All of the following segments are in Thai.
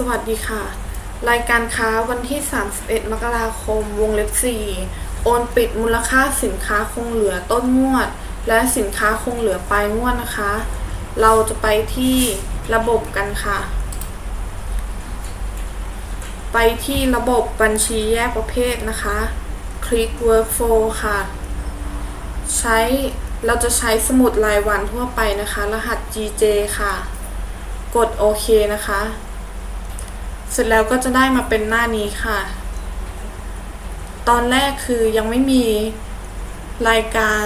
สวัสดีค่ะ รายการค้าวันที่ 31 มกราคม วงเล็บ 4 โอนปิดมูลค่าสินค้าคงเหลือต้นงวด และสินค้าคงเหลือปลายงวดนะคะ เราจะไปที่ระบบกันค่ะ ไปที่ระบบบัญชีแยกประเภทนะคะ คลิก workflow ค่ะ ใช้เราจะใช้สมุดรายวันทั่วไปนะคะ รหัส GJ ค่ะ กดโอเคนะคะ เสร็จแล้วก็จะได้มาเป็นหน้านี้ค่ะ ตอนแรกคือยังไม่มีรายการ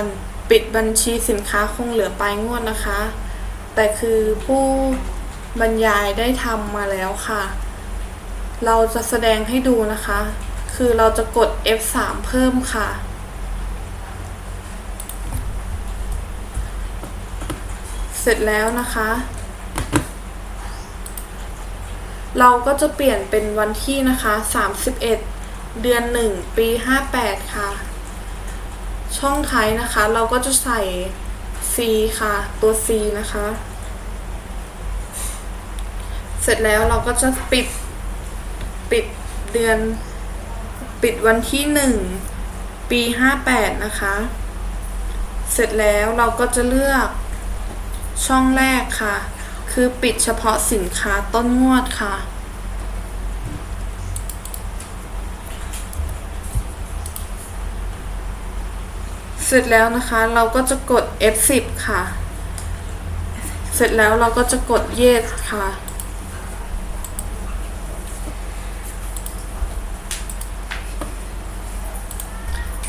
ปิดบัญชีสินค้าคงเหลือปลายงวดนะคะ แต่คือผู้บรรยายได้ทำมาแล้วค่ะ เราจะแสดงให้ดูนะคะ คือเราจะกด F3 เพิ่มค่ะเสร็จแล้วนะคะ เราก็จะเปลี่ยนเป็นวันที่นะคะ 31 เดือน 1 ปี 58 ค่ะ ช่องท้ายนะคะ เราก็จะใส่ C ค่ะ ตัว C นะคะ เสร็จแล้วเราก็จะปิด ปิดเดือน ปิดวันที่ 1 ปี 58 นะคะ เสร็จแล้วเราก็จะเลือกช่องแรกค่ะ คือปิดเฉพาะสินค้าต้นงวดค่ะ เสร็จแล้วนะคะเราก็จะกด F10 ค่ะ เสร็จแล้วเราก็จะกด Yes ค่ะ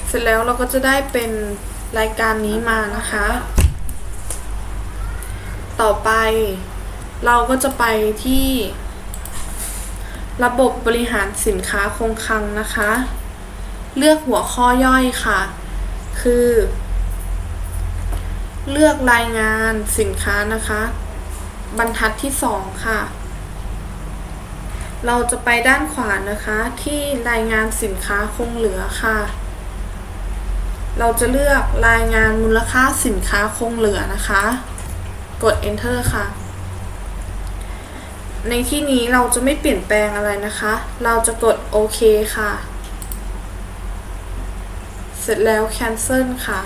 เสร็จแล้วเราก็จะได้เป็นรายการนี้มานะคะ ต่อไป เราก็จะไปที่ ระบบบริหารสินค้าคงคลังนะคะ เลือกหัวข้อย่อยค่ะ คือ เลือกรายงานสินค้านะคะ บรรทัดที่ 2 ค่ะ เราจะไปด้านขวานะคะ ที่รายงานสินค้าคงเหลือค่ะเราจะเลือกรายงานมูลค่าสินค้าคงเหลือนะคะ กด enter ค่ะ ในที่นี้เราจะไม่เปลี่ยนแปลงอะไรนะคะ เราจะกดโอเคค่ะ เสร็จแล้ว cancel ค่ะ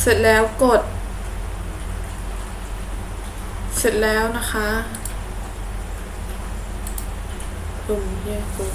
เสร็จแล้วกด เสร็จแล้วนะคะปุ่มแยกกด